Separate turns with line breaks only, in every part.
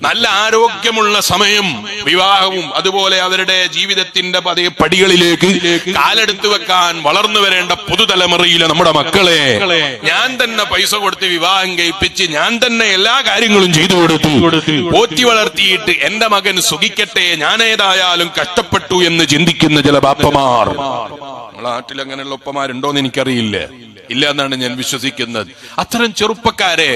നല്ല ആരോഗ്യമുള്ള സമയം വിവാഹവും അതുപോലെ അവരുടെ ജീവിതത്തിന്റെ പതിയെ പടികളിലേക്ക് കാലെടുത്തു വെക്കാൻ വളർന്നു വരേണ്ട പുതുതലമുറയിലെ നമ്മുടെ മക്കളെ ഞാൻ തന്നെ പൈസ കൊടുത്ത് വിവാഹം കഴിപ്പിച്ച് ഞാൻ തന്നെ എല്ലാ കാര്യങ്ങളും ചെയ്തു കൊടുത്തു. പോറ്റി വളർത്തിയിട്ട് എന്റെ മകൻ സുഖിക്കട്ടെ ഞാനേതായാലും കഷ്ടപ്പെട്ടു എന്ന് ചിന്തിക്കുന്ന ചില ബാപ്പമാർ. നമ്മളെ നാട്ടിൽ അങ്ങനെയുള്ള ഉപ്പമാരുണ്ടോന്ന് എനിക്കറിയില്ല. ഇല്ല എന്നാണ് ഞാൻ വിശ്വസിക്കുന്നത്. അത്തരം ചെറുപ്പക്കാരെ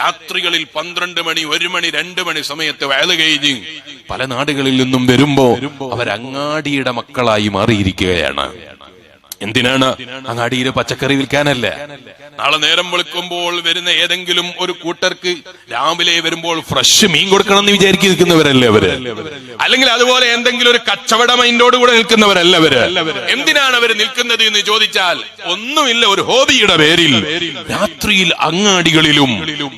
രാത്രികളിൽ പന്ത്രണ്ട് മണി ഒരു മണി രണ്ട് മണി സമയത്ത് വയൽ കഴിഞ്ഞ് പല നാടുകളിൽ നിന്നും വരുമ്പോ അവരങ്ങാടിയുടെ മക്കളായി മാറിയിരിക്കുകയാണ്. എന്തിനാണ് അങ്ങാടിയിൽ പച്ചക്കറി വിൽക്കാനല്ല? നാളെ നേരം വിളിക്കുമ്പോൾ വരുന്ന ഏതെങ്കിലും ഒരു കൂട്ടർക്ക് രാവിലെ വരുമ്പോൾ ഫ്രഷ് മീൻ കൊടുക്കണം എന്ന് വിചാരിക്കി നിൽക്കുന്നവരല്ലേ അവർ? അല്ലെങ്കിൽ അതുപോലെ എന്തെങ്കിലും ഒരു കച്ചവട മൈൻഡോട് കൂടെ നിൽക്കുന്നവരല്ല അവർ? എന്തിനാണ് അവർ നിൽക്കുന്നത് എന്ന് ചോദിച്ചാൽ ഒന്നുമില്ല ഒരു ഹോബിയുടെ പേരിൽ. രാത്രിയിൽ അങ്ങാടികളിലും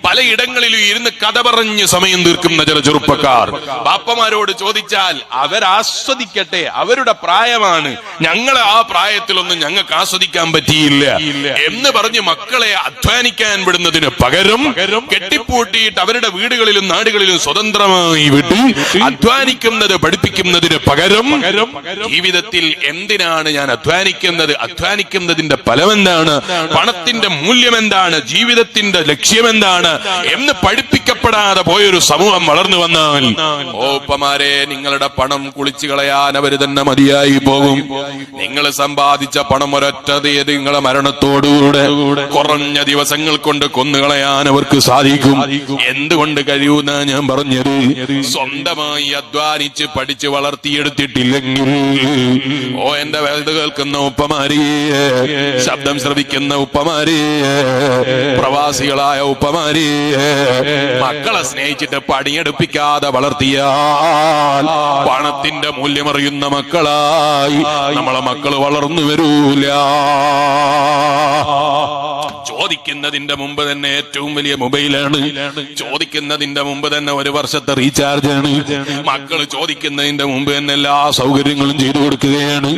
പലയിടങ്ങളിലും ഇരുന്ന് കഥ പറഞ്ഞ് സമയം തീർക്കുന്ന ചില ചെറുപ്പക്കാർ. ബാപ്പമാരോട് ചോദിച്ചാൽ അവരാസ്വദിക്കട്ടെ അവരുടെ പ്രായമാണ്. ഞങ്ങളെ ആ പ്രായത്തിലൊന്നും ഞങ്ങൾക്ക് ആസ്വദിക്കാൻ പറ്റിയില്ല. എന്ന് പറഞ്ഞ് മക്കളെ അധ്വാനിക്കാൻ വിടുന്നതിന് പകരം കെട്ടിപ്പൂട്ടിയിട്ട് അവരുടെ വീടുകളിലും നാടുകളിലും സ്വതന്ത്രമായി വിട്ട് അധ്വാനിക്കുന്നത് പഠിപ്പിക്കുന്നതിന് പകരം ജീവിതത്തിൽ എന്തിനാണ് ഞാൻ അധ്വാനിക്കുന്നത്? അധ്വാനിക്കുന്നതിന്റെ ഫലം എന്താണ്? പണത്തിന്റെ മൂല്യം എന്താണ് ജീവിതത്തിന്റെ ലക്ഷ്യം എന്താണ്? എന്ന് പഠിപ്പിക്കപ്പെടാതെ പോയൊരു സമൂഹം വളർന്നു വന്നാൽ ഓപ്പമാരെ നിങ്ങളുടെ പണം കുളിച്ചു കളയാൻ അവർ തന്നെ മതിയായി പോകും. നിങ്ങൾ സമ്പാദിച്ച പണം ഒരൊറ്റ തീയതി നിങ്ങളെ മരണത്തോടുകൂടെ കുറഞ്ഞ ദിവസങ്ങൾ കൊണ്ട് കൊന്നുകളയാൻ അവർക്ക് സാധിക്കും. എന്തുകൊണ്ട് കഴിയൂന്ന ഞാൻ പറഞ്ഞത്? സ്വന്തമായി അധ്വാനിച്ച് പഠിച്ച് വളർത്തിയെടുത്തിട്ടില്ലെങ്കിൽ ഓ എന്റെ വേദ കേൾക്കുന്ന ഉപ്പമാരിയെ ശബ്ദം ശ്രവിക്കുന്ന ഉപ്പമാരിയെ പ്രവാസികളായ ഉപ്പമാരിയെ മക്കളെ സ്നേഹിച്ചിട്ട് പണിയെടുപ്പിക്കാതെ വളർത്തിയാൽ പണത്തിന്റെ മൂല്യമറിയുന്ന മക്കളായി. നമ്മളെ മക്കൾ വളർന്നു വരൂല. ചോദിക്കുന്നതിന്റെ മുമ്പ് തന്നെ ഏറ്റവും വലിയ മൊബൈലാണ്. ചോദിക്കുന്നതിന്റെ മുമ്പ് തന്നെ ഒരു വർഷത്തെ റീചാർജ് ആണ് മക്കൾ ചോദിക്കുന്നതിന്റെ മുമ്പ് തന്നെ എല്ലാ സൗകര്യങ്ങളും ചെയ്തു കൊടുക്കുകയാണ്.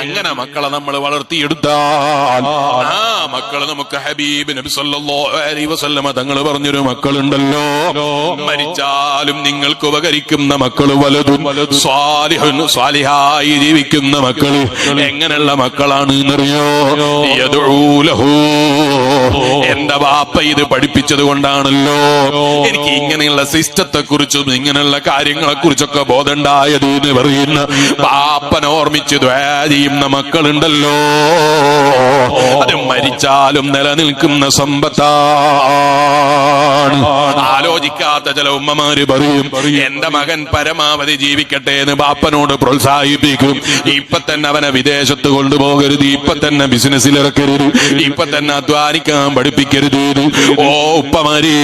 അങ്ങനെ മക്കളെ നമ്മൾ വളർത്തിയെടുത്താൽ ആ മക്കൾ നമുക്ക് ഹബീബ് നബി സല്ലല്ലാഹു അലൈഹി വസല്ലമ തങ്ങൾ പറഞ്ഞൊരു മക്കളുണ്ടല്ലോ. മരിച്ചാലും നിങ്ങൾക്ക് ഉപകരിക്കുന്ന മക്കൾ വലതും സ്വാലിഹുൻ സ്വാലിഹായി ജീവിക്കുന്ന മക്കൾ എങ്ങനെയുള്ള മക്കളാണ് എന്നറിയോ? യദഊലഹു എന്റെ ബാപ്പ ഇത് പഠിപ്പിച്ചത് കൊണ്ടാണല്ലോ. എനിക്ക് ഇങ്ങനെയുള്ള സിസ്റ്റത്തെ കുറിച്ചും ഇങ്ങനെയുള്ള കാര്യങ്ങളെ കുറിച്ചൊക്കെ ബോധമുണ്ടായത് എന്ന് പറയുന്ന ബാപ്പനെ ഓർമ്മിച്ച് മക്കളുണ്ടല്ലോ. മരിച്ചാലും നിലനിൽക്കുന്ന സമ്പത്താണ്. ആലോചിക്കാത്ത ചില ഉമ്മമാര് പറയും എന്റെ മകൻ പരമാവധി ജീവിക്കട്ടെ എന്ന് ബാപ്പനോട് പ്രോത്സാഹിപ്പിക്കും. ഇപ്പൊ തന്നെ അവനെ വിദേശത്ത് കൊണ്ടുപോകരുത് ഇപ്പൊ തന്നെ ബിസിനസ്സിൽ ഇറക്കരുത് ഇപ്പൊ തന്നെ അധ്വാനിക്കാൻ പഠിപ്പിക്കരുത് ഓ ഉപ്പമാരി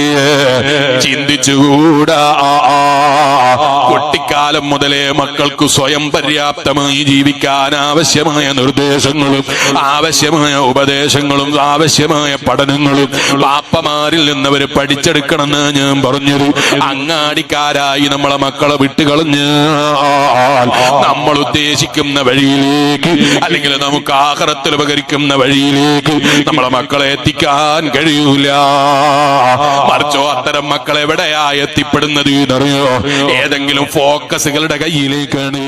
ചിന്തിച്ചുകൂടാ. കുട്ടിക്കാലം മുതലേ മക്കൾക്ക് സ്വയം പര്യാപ്തമായി ജീവിക്കാൻ ആവശ്യമായ നിർദ്ദേശങ്ങളും ആവശ്യമായ ഉപദേശങ്ങളും ആവശ്യമായ പഠനങ്ങളും പാപ്പമാരിൽ നിന്നവര് പഠിച്ചെടുക്കണമെന്ന് ഞാൻ പറഞ്ഞത്. അങ്ങാടിക്കാരായി നമ്മളെ മക്കളെ വിട്ടുകളഞ്ഞ് നമ്മൾ ഉദ്ദേശിക്കുന്ന വഴിയിലേക്ക് അല്ലെങ്കിൽ നമുക്ക് ആഹാരത്തിൽ ഉപകരിക്കുന്ന വഴിയിലേക്ക് നമ്മളെ മക്കളെ എത്തിക്കാൻ കഴിയൂല. മറിച്ചോ അത്തരം മക്കൾ എവിടെയാ എത്തിപ്പെടുന്നത് എന്നറിയോ? ഏതെങ്കിലും ഫോക്കസുകളുടെ കയ്യിലേക്കാണ്